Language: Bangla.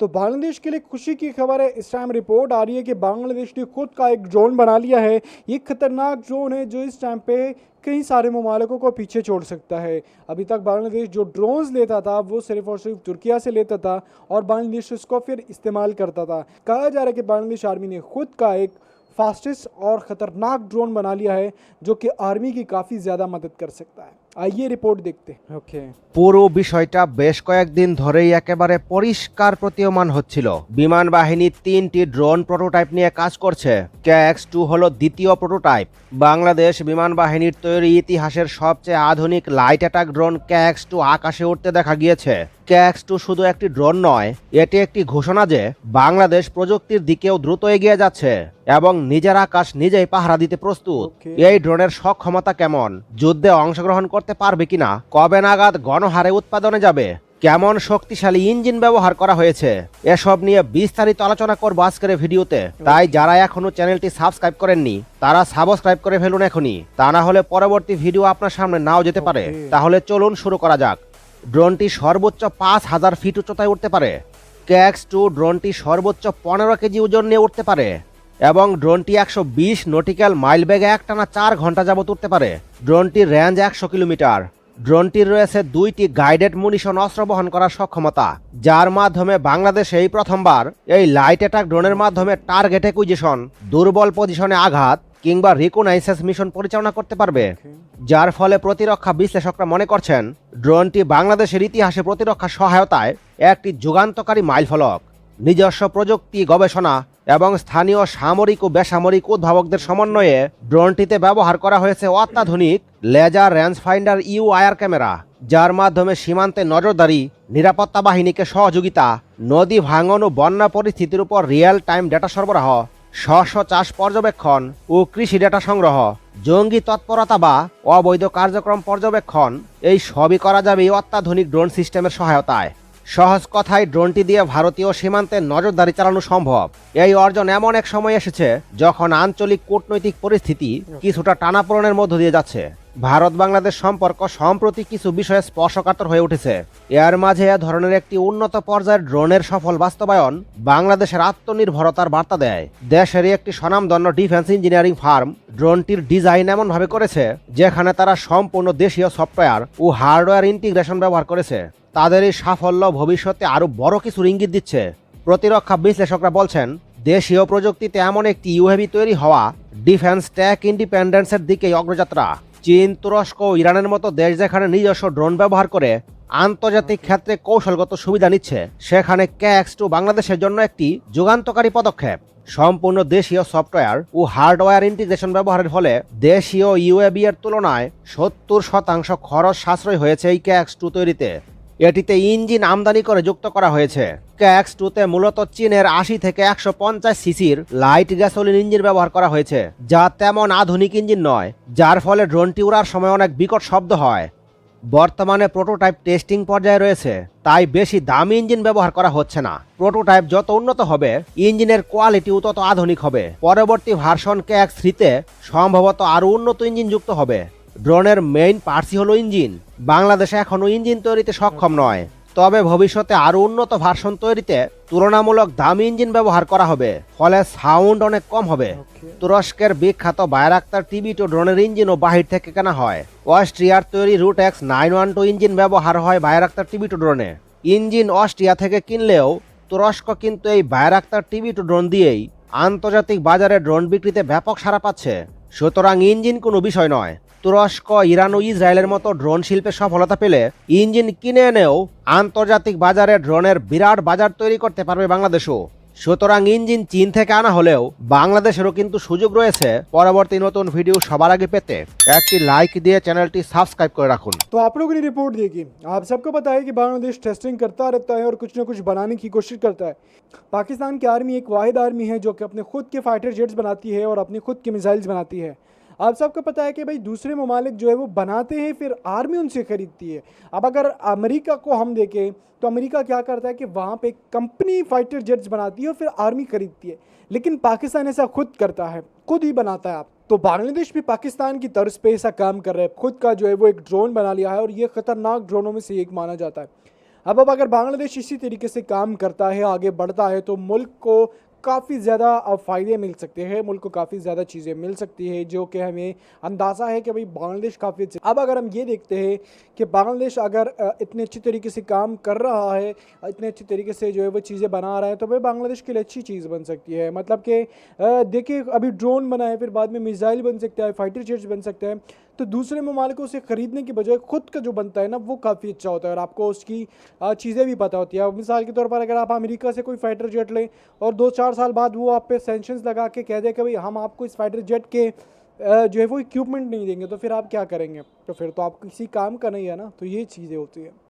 तो बांग्लादेश के लिए खुशी की खबर है। इस टाइम रिपोर्ट आ रही है कि बांग्लादेश ने खुद का एक ड्रोन बना लिया है। ये खतरनाक ड्रोन है जो इस टाइम पे कई सारे ममालकों को पीछे छोड़ सकता है। अभी तक बांग्लादेश जो ड्रोन्स लेता था, वो सिर्फ़ और सिर्फ़ तुर्किया से लेता था और बांग्लादेश उसको फिर इस्तेमाल करता था। कहा जा रहा है कि बांग्लादेश आर्मी ने खुद का एक फास्टेस्ट और ख़तरनाक ड्रोन बना लिया है, जो कि आर्मी की काफ़ी ज़्यादा मदद कर सकता है। আইয়ে রিপোর্ট দেখতে। ওকে পুরো বিষয়টা বেশ কয়েকদিন ধরেই একেবারে পরিষ্কার প্রতীয়মান হচ্ছিল। বিমান বাহিনী তিনটি ড্রোন প্রোটোটাইপ নিয়ে কাজ করছে। ক্যাক্স টু হলো দ্বিতীয় প্রোটোটাইপ বাংলাদেশ বিমান বাহিনীর তৈরি ইতিহাসের সবচেয়ে আধুনিক লাইট অ্যাটাক ড্রোন ক্যাক্স টু আকাশে উঠতে দেখা গিয়েছে। ক্যাক্স টু শুধু একটি ড্রোন নয় এটি একটি ঘোষণা যে বাংলাদেশ প্রযুক্তির দিকেও দ্রুত এগিয়ে যাচ্ছে এবং নিজের আকাশ নিজেই পাহারা দিতে প্রস্তুত। এই ড্রোনের সক্ষমতা কেমন? যুদ্ধে অংশগ্রহণ করে করতে পারবে কিনা? কবে নাগাদ গণহারে উৎপাদনে যাবে? কেমন শক্তিশালী ইঞ্জিন ব্যবহার করা হয়েছে? এসব নিয়ে বিস্তারিত আলোচনা করব আজকের ভিডিওতে। তাই যারা এখনও চ্যানেলটি সাবস্ক্রাইব করেননি তারা সাবস্ক্রাইব করে ফেলুন এখনই। তা না হলে পরবর্তী ভিডিও আপনার সামনে নাও যেতে পারে। তাহলে চলুন শুরু করা যাক। ড্রোনটি সর্বোচ্চ পাঁচ হাজার ফিট উচ্চতায় উঠতে পারে। ক্যাক্স টু ড্রোনটি সর্বোচ্চ পনেরো কেজি ওজন নিয়ে উঠতে পারে। এবং ড্রোনটি একশো বিশ নটিক্যাল মাইল বেগে একটানা চার ঘণ্টা যাবত উঠতে পারে। ড্রোনটির রেঞ্জ একশো কিলোমিটার। ড্রোনটির রয়েছে দুইটি গাইডেড মুনিশন অস্ত্র বহন করার সক্ষমতা, যার মাধ্যমে বাংলাদেশে এই প্রথমবার এই লাইট অ্যাটাক ড্রোনের মাধ্যমে টার্গেট একুইজিশন দুর্বল পজিশনে আঘাত কিংবা রিকোনাইসেস মিশন পরিচালনা করতে পারবে। যার ফলে প্রতিরক্ষা বিশ্লেষকরা মনে করছেন, ড্রোনটি বাংলাদেশের ইতিহাসে প্রতিরক্ষা সহায়তায় একটি যুগান্তকারী মাইলফলক। নিজস্ব প্রযুক্তি, গবেষণা এবং স্থানীয় সামরিক ও বেসামরিক উদ্ভাবকদের সমন্বয়ে ড্রোনটিতে ব্যবহার করা হয়েছে অত্যাধুনিক laser range finder you Iyer camera, যার মাধ্যমে সীমান্তে নজরদারি, নিরাপত্তা বাহিনীকে সহযোগিতা, নদী ভাঙন ও বন্যা পরিস্থিতির উপর রিয়েল টাইম ডেটা সরবরাহ শস্য চাষ পর্যবেক্ষণ ও কৃষি ডেটা সংগ্রহ, জঙ্গি তৎপরতা বা অবৈধ কার্যক্রম পর্যবেক্ষণ, এই সবই করা যাবে এই অত্যাধুনিক ড্রোন সিস্টেমের সহায়তায়। সহজ কথায় ড্রোনটি দিয়ে ভারতীয় সীমান্তে নজরদারি চালানো সম্ভব। এই অর্জন এমন এক সময় এসেছে যখন আঞ্চলিক কূটনৈতিক পরিস্থিতি কিছুটা টানাপোড়নের মধ্য দিয়ে যাচ্ছে। ভারত বাংলাদেশ সম্পর্ক সম্প্রতি কিছু বিষয়ে স্পর্শকাতর হয়ে উঠেছে। এর মাঝে এ ধরনের একটি উন্নত পর্যায়ের ড্রোনের সফল বাস্তবায়ন বাংলাদেশের আত্মনির্ভরতার বার্তা দেয়। দেশেরই একটি স্বনামধন্য ডিফেন্স ইঞ্জিনিয়ারিং ফার্ম ড্রোনটির ডিজাইন এমনভাবে করেছে, যেখানে তারা সম্পূর্ণ দেশীয় সফটওয়্যার ও হার্ডওয়্যার ইন্টিগ্রেশন ব্যবহার করেছে। তাদের এই সাফল্য ভবিষ্যতে আরও বড় কিছুর ইঙ্গিত দিচ্ছে। প্রতিরক্ষা বিশ্লেষকরা বলছেন, দেশীয় প্রযুক্তিতে এমন একটি ইউহেভি তৈরি হওয়া ডিফেন্স ট্যাক ইন্ডিপেন্ডেন্সের দিকেই অগ্রযাত্রা। চীন তুরস্ক ও ইরানের মতো দেশ যেখানে নিজস্ব ড্রোন ব্যবহার করে আন্তর্জাতিক ক্ষেত্রে কৌশলগত সুবিধা নিচ্ছে, সেখানে ক্যাক্স টু বাংলাদেশের জন্য একটি যুগান্তকারী পদক্ষেপ। সম্পূর্ণ দেশীয় সফটওয়্যার ও হার্ডওয়্যার ইন্টিগ্রেশন ব্যবহারের ফলে দেশীয় ইউএবি এর তুলনায় সত্তর শতাংশ খরচ সাশ্রয় হয়েছে এই ক্যাক্স টু তৈরিতে। এটিতে ইঞ্জিন আমদানি করে যুক্ত করা হয়েছে। ক্যাক্স টুতে মূলত চীনের আশি থেকে একশো পঞ্চাশ সিসির লাইট গ্যাসোলিন ইঞ্জিন ব্যবহার করা হয়েছে, যা তেমন আধুনিক ইঞ্জিন নয়, যার ফলে ড্রোনটি উড়ার সময় অনেক বিকট শব্দ হয়। বর্তমানে প্রোটোটাইপ টেস্টিং পর্যায়ে রয়েছে, তাই বেশি দামি ইঞ্জিন ব্যবহার করা হচ্ছে না। প্রোটোটাইপ যত উন্নত হবে, ইঞ্জিনের কোয়ালিটিও তত আধুনিক হবে। পরবর্তী ভার্সন ক্যাক্স থ্রিতে সম্ভবত আরও উন্নত ইঞ্জিন যুক্ত হবে। ড্রোনের মেইন পার্সি হলো ইঞ্জিন। বাংলাদেশে এখনও ইঞ্জিন তৈরিতে সক্ষম নয়। তবে ভবিষ্যতে আরও উন্নত ভার্সন তৈরিতে তুলনামূলক দামি ইঞ্জিন ব্যবহার করা হবে। ফলে সাউন্ড অনেক কম হবে। তুরস্কের বিখ্যাত বায়রাক্তার টিভি টু ড্রোনের ইঞ্জিনও বাহির থেকে কেনা হয়। অস্ট্রিয়ার তৈরি Rotax nine one two engine ব্যবহার হয় বায়রাক্তার টিভি টু ড্রোনে। ইঞ্জিন অস্ট্রিয়া থেকে কিনলেও তুরস্ক কিন্তু এই বায়রাক্তার টিভি টু ড্রোন দিয়েই আন্তর্জাতিক বাজারে ড্রোন বিক্রিতে ব্যাপক সাড়া পাচ্ছে। সুতরাং ইঞ্জিন কোনো বিষয় নয়। তুরস্ক, ইরান ও ইসরায়েলের মতো ড্রোন শিল্পে সফলতা পেলে ইঞ্জিন কিনে এনেও আন্তর্জাতিক বাজারে ড্রোনের বিরাট বাজার তৈরি করতে পারবে বাংলাদেশও। সুতরাং ইঞ্জিন চীন থেকে আনা হলেও বাংলাদেশেরও কিন্তু সুযোগ রয়েছে পরবর্তী নতুন ভিডিও সবার আগে পেতে একটি লাইক দিয়ে চ্যানেলটি সাবস্ক্রাইব করে রাখুন तो आप लोगों ने रिपोर्ट देखी आप सबको पता है कि बांग्लादेश टेस्टिंग करता रहता है और कुछ ना कुछ बनाने की कोशिश करता है पाकिस्तान की आर्मी एक वाहिद आर्मी है जो कि अपने खुद के फाइटर जेट्स बनाती है और अपनी खुद के मिसाइल्स बनाती है आप सबको पता है कि भाई दूसरे ममालिक जो है वो बनाते हैं, फिर आर्मी उनसे खरीदती है। अब अगर अमेरिका को हम देखें तो अमेरिका क्या करता है कि वहाँ पे कंपनी फाइटर जेट्स बनाती है और फिर आर्मी खरीदती है। लेकिन पाकिस्तान ऐसा खुद करता है, खुद ही बनाता है आप। तो बांग्लादेश भी पाकिस्तान की तर्ज पे ऐसा काम कर रहा है। खुद का जो है वो एक ड्रोन बना लिया है और ये खतरनाक ड्रोनों में से एक माना जाता है। अब अब अगर बांग्लादेश इसी तरीके से काम करता है, आगे बढ़ता है तो मुल्क को काफ़ी ज़्यादा फ़ायदे मिल सकते हैं, मुल्क को काफ़ी ज़्यादा चीज़ें मिल सकती है, जो कि हमें अंदाज़ा है कि भाई बांग्लादेश काफ़ी अब अगर हम ये देखते हैं कि बांग्लादेश अगर इतने अच्छी तरीके से काम कर रहा है, इतने अच्छी तरीके से जो है वो चीज़ें बना रहा है तो भाई बांग्लादेश के लिए अच्छी चीज़ बन सकती है। मतलब कि देखिए, अभी ड्रोन बनाए फिर बाद में मिज़ाइल बन सकता है, फाइटर जेट्स बन सकते हैं। तो दूसरे ममालिकों से ख़रीदने की बजाय खुद का जो बनता है ना, वो काफ़ी अच्छा होता है। और आपको उसकी चीज़ें भी पता होती है। मिसाल के तौर पर अगर आप अमेरिका से कोई फाइटर जेट लें और दो चार साल बाद वो आप पे सेंशन लगा के कह दें कि भाई, हम आपको इस फाइटर जेट के जो है वो इक्विपमेंट नहीं देंगे तो फिर आप क्या करेंगे? तो फिर तो आप किसी काम का नहीं है ना तो ये चीज़ें होती हैं।